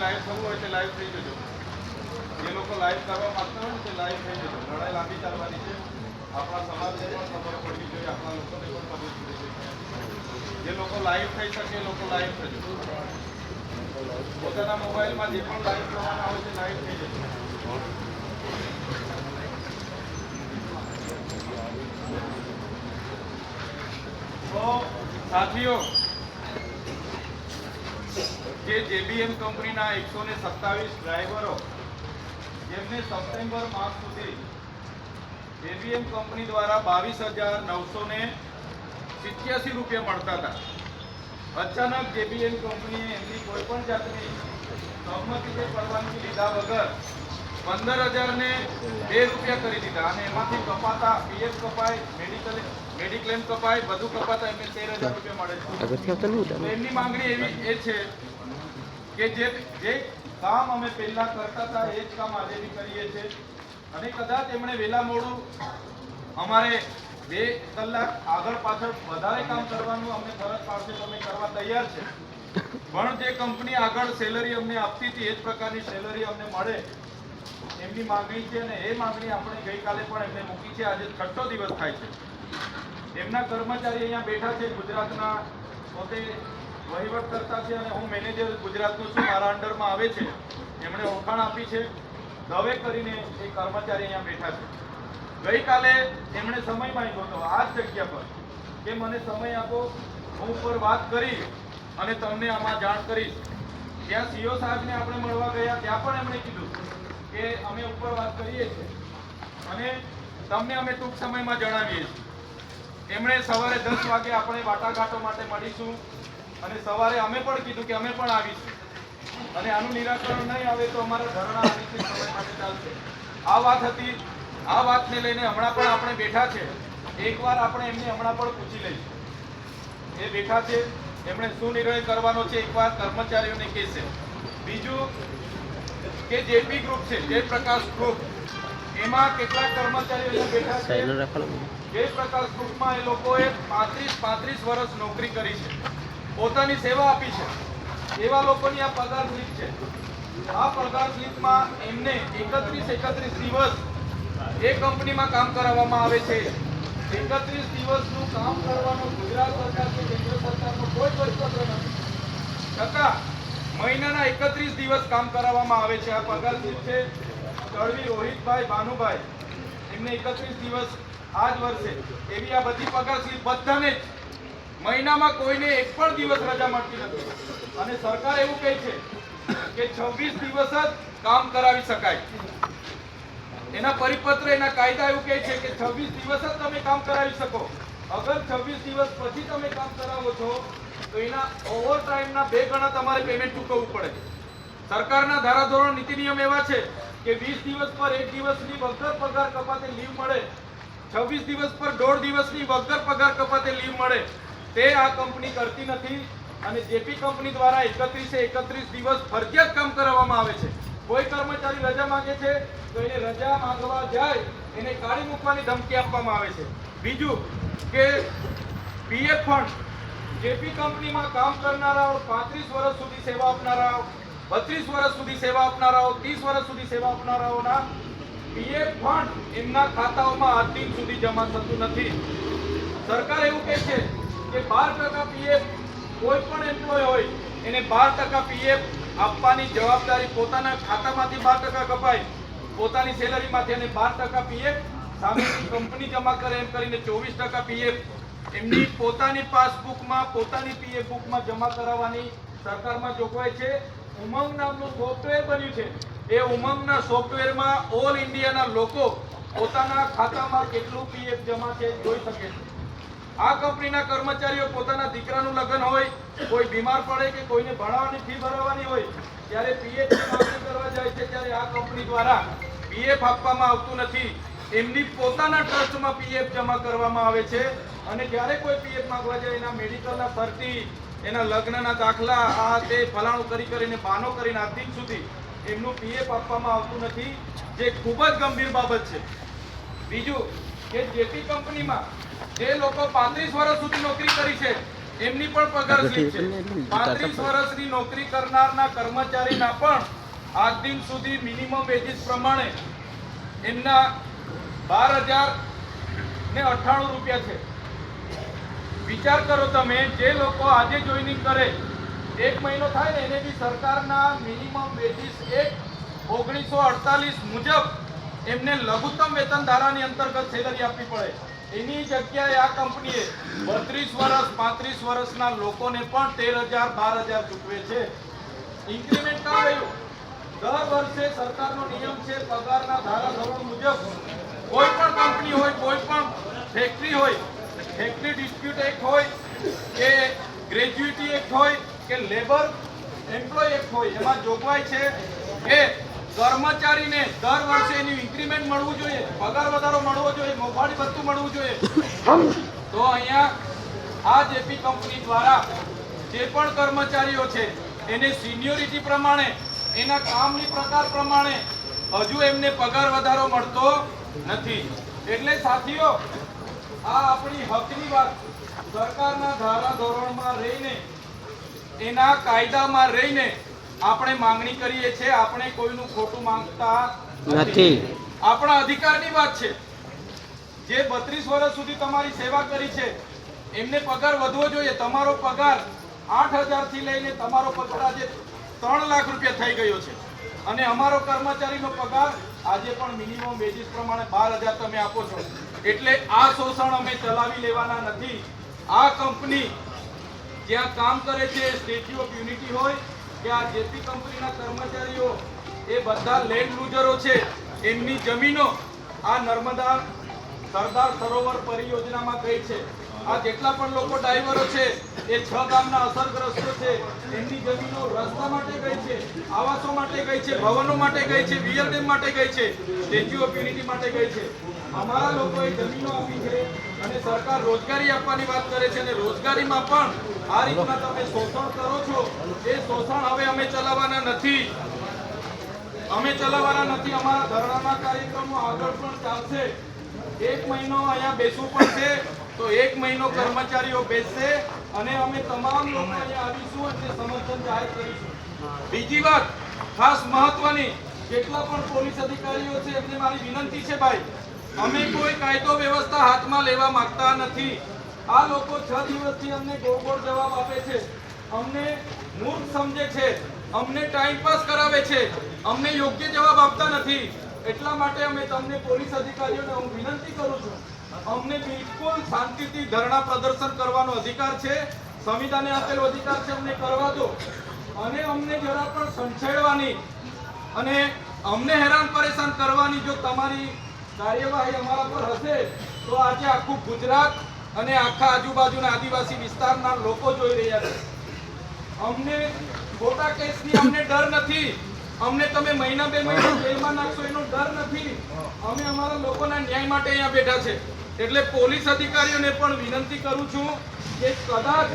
Live થવું હોય તે લાઈવ થઈ જજો. જે લોકો લાઈવ કરવા માંગતા હોય તે લાઈવ થઈ જજો. લડાઈ લાંબી ચાલવાની છે. આપણા સમાજને પણ ખબર પડવી જોઈએ. આપણા લોકોને પણ ખબર પડવી જોઈએ. જે લોકો લાઈવ થઈ શકે એ લોકો લાઈવ થજો. પોતાના મોબાઈલમાં જે પણ લાઈવ કરવાના હોય તે લાઈવ થઈ જશે સાથીઓ જે જેબીએમ કંપનીના એકસો ને સત્તાવીસ ડ્રાઈવરો જેમને સપ્ટેમ્બર માસ સુધી જેબીએમ કંપની દ્વારા બાવીસ હજાર નવસો ને સિત્યાસી રૂપિયા મળતા હતા. અચાનક જેબીએમ કંપનીએ એમની કોઈ પણ જાતની સહમતિ કે પરવાનગી લીધા વગર પંદર હજાર ને બે રૂપિયા કરી દીધા અને એમાંથી કપાતા પીએફ કપાય મેડિકલ મેડિક્લેમ કપાય બધું કપાતા એમને તેર હજાર રૂપિયા મળે છે. એમની માંગણી એવી એ છે કે જે જે કામ અમે પહેલા કરતા હતા એ જ કામ આજે બી કરીએ છીએ અને કદાચ એમણે વહેલા મોડું અમારે બે કલાક આગળ પાછળ વધારે કામ કરવાનું અમને ફરજ પાડશે તો અમે કરવા તૈયાર છે. પણ જે કંપની આગળ સેલરી અમને આપતી હતી એ જ પ્રકારની સેલરી અમને મળે એમની માંગણી છે અને એ માંગણી આપણે ગઈકાલે પણ એમને મૂકી છે. આજે છઠ્ઠો દિવસ થાય છે. એમના કર્મચારી અહીંયા બેઠા છે ગુજરાતના પોતે વહીવટ કરતા છે અને હું મેનેજર ગુજરાતનો છું, મારા અંડરમાં આવે છે. એમણે ઓળખાણ આપી છે. દવે કરીને એ કર્મચારી અહીંયા બેઠા છે. ગઈકાલે એમણે સમય માંગ્યો હતો, આ જ જગ્યા પર, કે મને સમય આપો, હું ઉપર વાત કરી અને તમને આમાં જાણ કરીશ. ત્યાં સીઓ સાહેબને આપણે મળવા ગયા, ત્યાં પણ એમણે કીધું કે અમે ઉપર વાત કરીએ છીએ. અને તમને અમે ટૂંક સમયમાં જણાવીએ છીએ. એમણે સવારે દસ વાગે આપણે વાટાઘાટો માટે મળીશું. અને સવારે અમે પણ કીધું કે અમે પણ આવીશું. અને આનું નિરાકરણ નહીં આવે તો અમારા ધરણા અનિશ્ચિત સમય માટે ચાલશે. આ વાત હતી આ વાતને લઈને હમણાં પણ આપણે બેઠા છે. એકવાર આપણે એમને હમણાં પણ પૂછી લઈશું. એ બેઠા છે એમણે શું નિર્ણય કરવાનો છે? એકવાર કર્મચારીઓને કહેશે. બીજું કે જેપી ગ્રુપ છે જયપ્રકાશ ગ્રુપ એમાં કેટલાક કર્મચારીઓ બેઠા છે સાઈડનો જે પ્રકાશ ગ્રુપમાં એ લોકોએ પાંત્રીસ પાંત્રીસ વર્ષ નોકરી કરી છે. પોતાની સેવા આપી છે. એવા લોકોની આ પગાર સ્લીપ છે. આ પગાર સ્લીપમાં એમને એકત્રીસ એકત્રીસ દિવસ એ કંપનીમાં કામ કરાવવામાં આવે છે. એકત્રીસ દિવસનું કામ કરવાનો ગુજરાત સરકાર કે કેન્દ્ર સરકારનો કોઈ પરિપત્ર નથી. છતાં મહિનાના એકત્રીસ દિવસ કામ કરાવવામાં આવે છે. આ પગાર સ્લીપ છે તળવી રોહિતભાઈ ભાનુભાઈ. એમને એકત્રીસ દિવસ આ જ વર્ષે એવી આ બધી પગાર સ્લીપ બધાને જ મહિનામાં કોઈને એક પણ દિવસ રજા મળતી નથી. અને સરકાર એવું કહે છે કે છવ્વીસ દિવસ જ કામ કરાવી શકાય. એના પરિપત્ર, એના કાયદા એવું કહે છે કે છવ્વીસ દિવસ જ તમે કામ કરાવી શકો. અગર છવ્વીસ દિવસ પછી તમે કામ કરાવો છો, તો એના ઓવર ટાઈમના બે ગણા તમારે પેમેન્ટ ચૂકવવું પડે. સરકારના ધારાધોરણ, નીતિ નિયમ એવા છે કે વીસ દિવસ પર એક દિવસની વગર પગાર કપાતે લીવ મળે. છવ્વીસ દિવસ પર દોઢ દિવસની વગર પગાર કપાતે લીવ મળે. તે આ કંપની કરતી નથી અને જેપી કંપની દ્વારા એકત્રીસે એકત્રીસ દિવસ ફરજિયાત કામ કરાવવામાં આવે છે. કોઈ કર્મચારી રજા માંગે છે, તો એને રજા માંગવા જાય, એને કાઢી મૂકવાની ધમકી આપવામાં આવે છે. બીજું કે પીએફ ફંડ જેપી કંપનીમાં કામ કરનારાઓ પાંત્રીસ વર્ષ સુધી સેવા આપનારાઓ, બત્રીસ વર્ષ સુધી સેવા આપનારાઓ, ત્રીસ વર્ષ સુધી સેવા આપનારાઓના પીએફ ફંડ એમના ખાતાઓમાં આજ સુધી જમા થતું નથી. સરકાર એવું કહે છે કે બાર ટકા પીએફ કોઈ પણ એમ્પ્લોય હોય, એને બાર ટકા પીએફ આપવાની જવાબદારી પોતાના ખાતામાંથી બાર ટકા કપાય. પોતાની સેલરીમાંથી અને બાર ટકા પીએફ સામેની કંપની જમા કરે એમ કરીને ચોવીસ ટકા પીએફ એમની પોતાની પાસબુકમાં, પોતાની પીએફ બુકમાં જમા કરાવવાની સરકારમાં જોગવાઈ છે. ઉમંગ નામનું સોફ્ટવેર બન્યું છે. એ ઉમંગના સોફ્ટવેરમાં ઓલ ઇન્ડિયાના લોકો પોતાના ખાતામાં કેટલું પીએફ જમા છે જોઈ શકે છે. આ કંપનીના કર્મચારીઓ પોતાના દીકરાનું લગ્ન હોય, કોઈ બીમાર પડે કે કોઈને ભણાવવાની ફી ભરાવવાની હોય, ત્યારે પીએફ માંગણી કરવા જાય છે ત્યારે આ કંપની દ્વારા પીએફ આપવામાં આવતું નથી. એમની પોતાના ટ્રસ્ટમાં પીએફ જમા કરવામાં આવે છે અને જ્યારે કોઈ પીએફ માંગવા જાય, એના મેડિકલના ભરતી એના લગ્નના દાખલા, આ તે ફલાણું કરી કરીને, બાનો કરીને આ દિન સુધી એમનું પીએફ આપવામાં આવતું નથી. જે ખૂબ જ ગંભીર બાબત છે. બીજું કે જેટી કંપનીમાં જે લોકો પાંત્રીસ વર્ષ સુધી નોકરી કરી છે એમની પણ પગાર સ્લીપ છે. પાંત્રીસ વર્ષની નોકરી કરનારના કર્મચારીના પણ આજ દિન સુધી મિનિમમ વેજીસ પ્રમાણે એમના બાર હજાર ને અઠ્ઠાણું રૂપિયા છે. વિચાર કરો તમે જે લોકો આજે જોઈનિંગ કરે એક મહિનો થાય ને એને બી સરકારના મિનિમમ વેજીસ એક ઓગણીસો અડતાલીસ મુજબ એમને લઘુત્તમ વેતન ધારાની અંતર્ગત સેલરી આપવી પડે. એની જગ્યાએ આ કંપનીએ બત્રીસ વર્ષ પાંત્રીસ વર્ષના લોકોને પણ તેર હજાર, બાર હજાર ચૂકવે છે. ઇન્ક્રીમેન્ટ કાં રહ્યું? દર વર્ષે સરકારનો નિયમ છે, પગારના ધારા મુજબ કોઈ પણ કંપની હોય, કોઈ પણ ફેક્ટરી હોય ફેક્ટરી ડિસ્પ્યુટ એક્ટ હોય, કે ગ્રેજ્યુટી એક્ટ હોય, કે લેબર એમ્પ્લોય એક્ટ હોય, એમાં જોગવાઈ છે કે કર્મચારીને દર વર્ષે એની ઇન્ક્રીમેન્ટ મળવું જોઈએ, પગાર વધારો મળવો જોઈએ, મોંઘવારી ભથ્થું મળવું જોઈએ. તો અહીંયા આ જેપી કંપની દ્વારા જે પણ કર્મચારીઓ છે, એને સિનિયોરિટી પ્રમાણે, એના કામની પ્રકાર પ્રમાણે હજુ એમને પગાર વધારો મળતો નથી. એટલે સાથીઓ, આ આપણી હકની વાત, સરકારના ધારા ધોરણમાં રહીને, એના કાયદામાં રહીને આપણે માંગણી કરીએ છીએ આપણે કોઈનું ખોટું માંગતા નથી. આપણા અધિકારની વાત છે. જે બત્રીસ વર્ષ સુધી તમારી સેવા કરી છે એમને પગાર વધવો જોઈએ. તમારો પગાર આઠ હજારથી લઈને તમારો પગાર આજે ત્રણ લાખ રૂપિયા થઈ ગયો છે. અને અમારો કર્મચારીનો પગાર આજે પણ મિનિમમ વેજીસ પ્રમાણે બાર હજાર તમે આપો છો. એટલે આ શોષણ અમે ચલાવી લેવાના નથી. આ કંપની જ્યાં કામ કરે છે સ્ટેચ્યુ ઓફ યુનિટી હોય કે આ જેપી કંપનીના કર્મચારીઓ એ બધા લેન્ડ લૂઝરો છે, એમની જમીનો આ નર્મદા સરદાર સરોવર પરિયોજનામાં ગઈ છે. આ જેટલા પણ લોકો ડ્રાઈવરો છે, એ છ ગામના અસરગ્રસ્તો છે, એમની જમીનો રસ્તા માટે ગઈ છે, આવાસો માટે ગઈ છે, ભવનો માટે ગઈ છે વીએલડીએમ માટે ગઈ છે, સ્ટેચ્યુ ઓફ યુનિટી માટે ગઈ છે. અમારા લોકોએ જમીનો આપી છે અને સરકાર રોજગારી આપવાની વાત કરે છે અને રોજગારીમાં પણ આ રીતના તમે શોષણ કરો છો, એ શોષણ હવે અમે ચલાવવાના નથી. અમે ચલાવવાના નથી. અમારા ધરણાના કાર્યક્રમો આગળ પણ ચાલશે. એક મહિનો અહીંયા બેસવું પડશે, તો એક મહિનો કર્મચારીઓ બેસશે અને અમે તમામ લોકો અહીંયા આવીશું અને સમર્થન જાહેર કરીશું. બીજી વાત, ખાસ મહત્વની, જેટલા પણ પોલીસ અધિકારીઓ છે, એમને મારી વિનંતી છે, ભાઈ અમે કોઈ કાયદો વ્યવસ્થા હાથમાં લેવા માંગતા નથી. આ લોકો છ દિવસથી અમને ગોળ ગોળ જવાબ આપે છે. અમને મૂર્ખ સમજે છે. અમને ટાઈમ પાસ કરાવે છે. અમને યોગ્ય જવાબ આપતા નથી. એટલા માટે અમે તમને પોલીસ અધિકારીઓને હું વિનંતી કરું છું. અમને બિલકુલ શાંતિથી ધરણા પ્રદર્શન કરવાનો અધિકાર છે. સંવિધાને આપેલો અધિકાર છે, અમને કરવા દો. અને અમને જરા પણ સંછેડવાની અને અમને હેરાન પરેશાન કરવાની જો તમારી કાર્યવાહી અમારા પર હશે તો આજે આખું ગુજરાત અને આખા આજુબાજુના આદિવાસી વિસ્તારના લોકો જોઈ રહ્યા છે. અમને ખોટા કેસની અમને ડર નથી. અમને તમે મહિના બે મહિના જેલમાં નાખશો એનો ડર નથી. અમે અમારા લોકોના ન્યાય માટે અહીંયા બેઠા છે. એટલે પોલીસ અધિકારીઓને પણ વિનંતી કરું છું કે કદાચ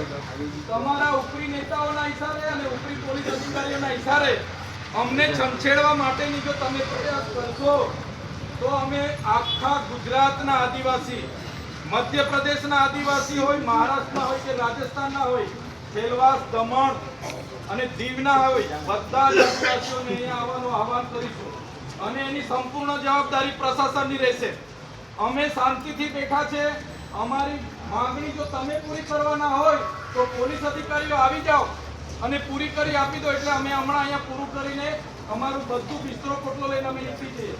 તમારા ઉપરી નેતાઓના ઈશારે અને ઉપરી પોલીસ અધિકારીઓના ઈશારે અમને છંછેડવા માટેની જો તમે પ્રયાસ કરશો તો અમે આખા ગુજરાતના આદિવાસી, મધ્યપ્રદેશના આદિવાસી હોય, મહારાષ્ટ્રના હોય કે રાજસ્થાનના હોય સેલવાસ દમણ અને દીવના હોય, બધા જ આદિવાસીઓને અહીંયા આવવાનું આહવાન કરીશું. અને એની સંપૂર્ણ જવાબદારી પ્રશાસનની રહેશે. અમે શાંતિથી બેઠા છે. અમારી માંગણી જો તમે પૂરી કરવાના હોય, તો પોલીસ અધિકારીઓ આવી જાઓ અને પૂરી કરી આપી દો. એટલે અમે હમણાં અહીંયા પૂરું કરીને અમારું બધું બિસ્તરો પોટલો લઈને અમે નીકળી જઈએ.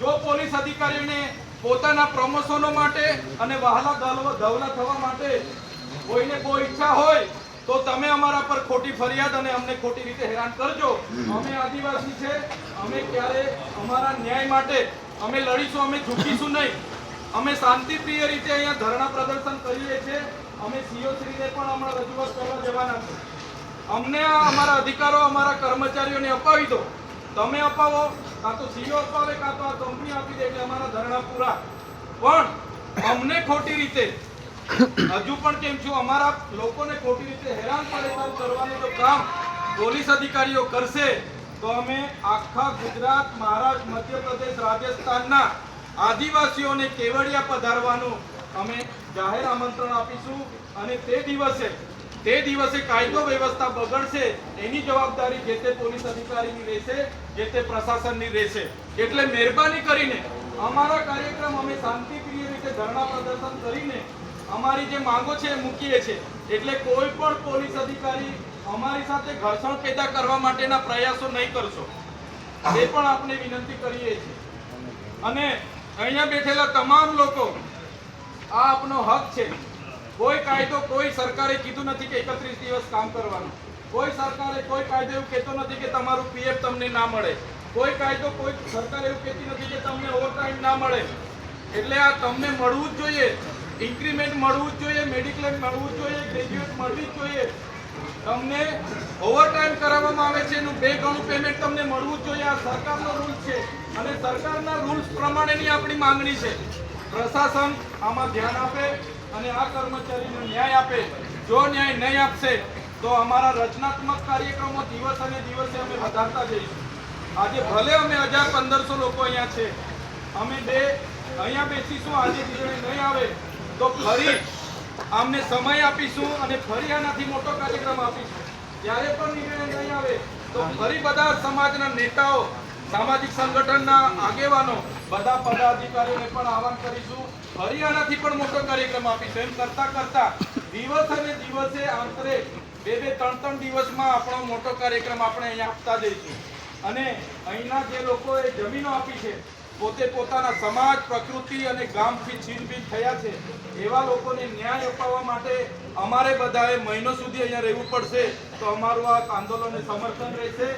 જો પોલીસ અધિકારીઓને પોતાના પ્રમોશનો માટે અને વહાલા ધવલા થવા માટે કોઈને કોઈ ઈચ્છા હોય તો તમે અમારા પર ખોટી ફરિયાદ અને અમને ખોટી રીતે હેરાન કરજો. અમે આદિવાસી છે અમે ક્યારે અમારા ન્યાય માટે અમે લડીશું અમે ઝૂકીશું નહીં. અમે શાંતિપ્રિય રીતે અહીંયા ધરણા પ્રદર્શન કરીએ છીએ. અમે સીઓ શ્રીને પણ હમણાં રજૂઆત કરવા જવાના છે. અમને અમારા અધિકારો અમારા કર્મચારીઓને અપાવી દો. તમે અપાવો, કાં તો સીઓ અપાવે, કાં તો આ કંપની આપી દે એટલે અમારા ધરણા પૂરા. પણ અમને ખોટી રીતે, હજુ પણ કેમ છું, અમારા લોકોને ખોટી રીતે હેરાન પરેશાન કરવાનું જો કામ પોલીસ અધિકારીઓ કરશે. તો અમે આખા ગુજરાત, મહારાષ્ટ્ર, મધ્યપ્રદેશ, રાજસ્થાનના આદિવાસીઓને કેવડિયા પધારવાનું અમે જાહેર આમંત્રણ આપીશું. અને તે દિવસે તે દિવસે કાયદો વ્યવસ્થા બગડશે, એની જવાબદારી જે તે પોલીસ અધિકારીની રહેશે, જે તે પ્રશાસનની રહેશે. એટલે મહેરબાની કરીને અમારા કાર્યક્રમ અમે શાંતિપ્રિય રીતે ધરણા પ્રદર્શન કરીને અમારી જે માંગો છે એ મૂકીએ છીએ. એટલે કોઈ પણ પોલીસ અધિકારી અમારી સાથે ઘર્ષણ પેદા કરવા માટેના પ્રયાસો નહીં કરશો. એ પણ આપણે વિનંતી કરીએ છીએ. અને અહીંયા બેઠેલા તમામ લોકો, આ આપનો હક છે. કોઈ કાયદો કોઈ સરકારે કીધું નથી કે એકત્રીસ દિવસ કામ કરવાનું. કોઈ સરકારે કોઈ કાયદો એવું કહેતો નથી કે તમારું પીએફ તમને ના મળે. કોઈ કાયદો કોઈ સરકાર એવું કહેતી નથી કે તમને ઓવરટાઈમ ના મળે. એટલે આ તમને મળવું જ જોઈએ. ઇન્ક્રીમેન્ટ મળવું જ જોઈએ મેડિક્લેમ મળવું જ જોઈએ ગ્રેજ્યુએટ મળવી જ જોઈએ. તમને ઓવરટાઈમ કરાવવામાં આવે છે એનું બે ગણું પેમેન્ટ તમને મળવું જ જોઈએ. આ સરકારનો રૂલ છે. અને સરકારના રૂલ્સ પ્રમાણેની આપણી માંગણી છે. પ્રશાસન આમાં ધ્યાન આપે. અને આ કર્મચારીને ન્યાય આપે. જો ન્યાય નહીં આપશે, તો અમારા રચનાત્મક કાર્યક્રમો દિવસ અને દિવસે અમે વધારતા જઈશું. આજે ભલે અમે હજાર પંદરસો લોકો અહીંયા છે, અમે બે અહીંયા બેસીશું, આજે નિર્ણય નહીં આવે, તો ફરી આમને સમય આપીશું અને ફરી આનાથી મોટો કાર્યક્રમ આપીશું. ત્યારે પણ નિર્ણય નહીં આવે, તો ફરી બધા સમાજના નેતાઓ સામાજિક સંગઠનના આગેવાનો બધા પદાધિકારીઓને પણ આહવાન કરીશું. હરિયાણાથી પણ મોટો કાર્યક્રમ આપીશું. એમ કરતા કરતા દિવસ અને દિવસે આંતરે બે બે ત્રણ ત્રણ દિવસમાં આપણો મોટો કાર્યક્રમ આપણે અહીંયા આપતા જઈશું. અને અહીંના જે લોકોએ જમીનો આપી છે, પોતે પોતાના સમાજ, પ્રકૃતિ અને ગામથી છીનભીન થયા છે, એવા લોકોને ન્યાય અપાવવા માટે અમારે બધાએ મહિનો સુધી અહીંયા રહેવું પડશે. તો અમારું આ આંદોલનને સમર્થન રહેશે.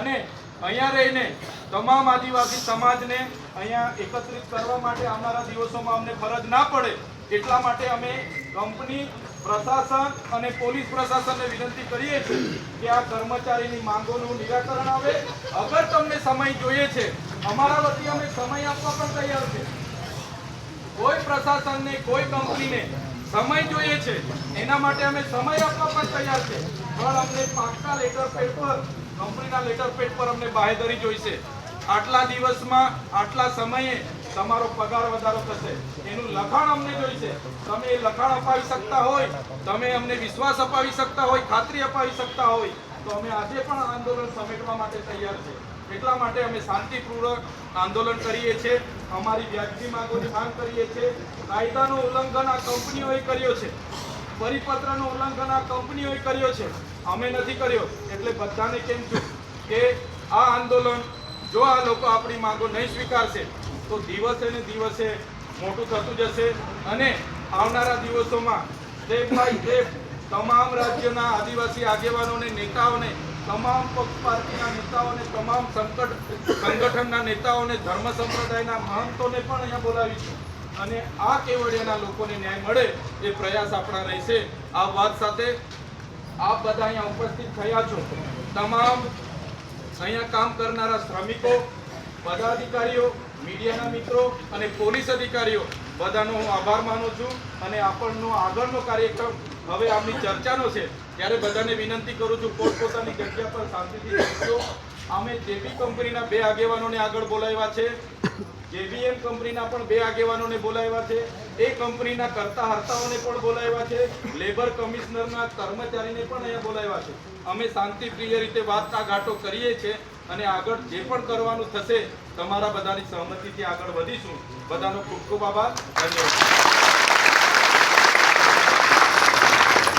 અને અહીંયા રહીને તમામ આદિવાસી સમાજને અહીંયા એકત્રિત કરવા માટે આવનારા દિવસોમાં અમને ફરજ ના પડે એટલા માટે અમે કંપની, પ્રશાસન અને પોલીસ પ્રશાસનને વિનંતી કરીએ છીએ કે આ કર્મચારીની માંગોનું નિરાકરણ આવે. અગર તમને સમય જોઈએ છે, અમારા વતી અમે સમય આપવા પણ તૈયાર છે કોઈ પ્રશાસનને, કોઈ કંપનીને સમય જોઈએ છે, એના માટે અમે સમય આપવા પણ તૈયાર છે પણ અમને પાક્કા લેટર પેડ કંપનીના લેટર પેડ પર અમને બાહેધરી જોઈશે આટલા દિવસમાં, આટલા સમયે તમારો પગાર વધારો થશે. એનું લખાણ અમને જોઈશે તમે એ લખાણ અપાવી શકતા હોય, તમે અમને વિશ્વાસ અપાવી શકતા હોય, ખાતરી અપાવી શકતા હોય, તો અમે આજે પણ આંદોલન સમેટવા માટે તૈયાર છે. એટલા માટે અમે શાંતિપૂર્વક આંદોલન કરીએ છીએ, અમારી વ્યાજબી માંગોની માંગ કરીએ છીએ. કાયદાનું ઉલ્લંઘન આ કંપનીઓએ કર્યો છે. પરિપત્રનું ઉલ્લંઘન આ કંપનીઓએ કર્યો છે. અમે નથી કર્યો, એટલે બધાને કેમ છું કે આ આંદોલન જો આ લોકો આપણી માંગો નહીં સ્વીકારશે, તો દિવસે ને દિવસે મોટું થતું જશે અને આવનારા દિવસોમાં સ્ટેપ બાય સ્ટેપ તમામ રાજ્યના આદિવાસી આગેવાનોને, નેતાઓને, તમામ પક્ષ પાર્ટીના નેતાઓને, તમામ સંકટ, સંગઠનના નેતાઓને, ધર્મ સંપ્રદાયના મહંતોને પણ અહીંયા બોલાવીશું અને આ કેવડિયાના લોકોને ન્યાય મળે એ પ્રયાસ આપણા રહેશે. આ વાત સાથે આપ બધા અહીંયા ઉપસ્થિત થયા છો. તમામ અહીંયા કામ કરનારા શ્રમિકો, પદાધિકારીઓ, મીડિયાના મિત્રો અને પોલીસ અધિકારીઓ, બધાનો હું આભાર માનું છું અને આપણનો આગળનો કાર્યક્રમ હવે આમની ચર્ચાનો છે. ત્યારે બધાને વિનંતી કરું છું, પોતપોતાની જગ્યા પર શાંતિથી બેસજો અમે જેબી કંપનીના બે આગેવાનોને આગળ બોલાવ્યા છે. જેવીએમ કંપનીના પણ બે આગેવાનોને બોલાવ્યા છે. એ કંપનીના કરતા હર્તાઓને પણ બોલાવ્યા છે. લેબર કમિશનરના કર્મચારીને પણ અહીંયા બોલાવ્યા છે. અમે શાંતિપ્રિય રીતે વાટાઘાટો કરીએ છીએ અને આગળ જે પણ કરવાનું થશે, તમારા બધાની સહમતિથી આગળ વધીશું. બધાનો ખૂબ ખૂબ આભાર. ધન્યવાદ.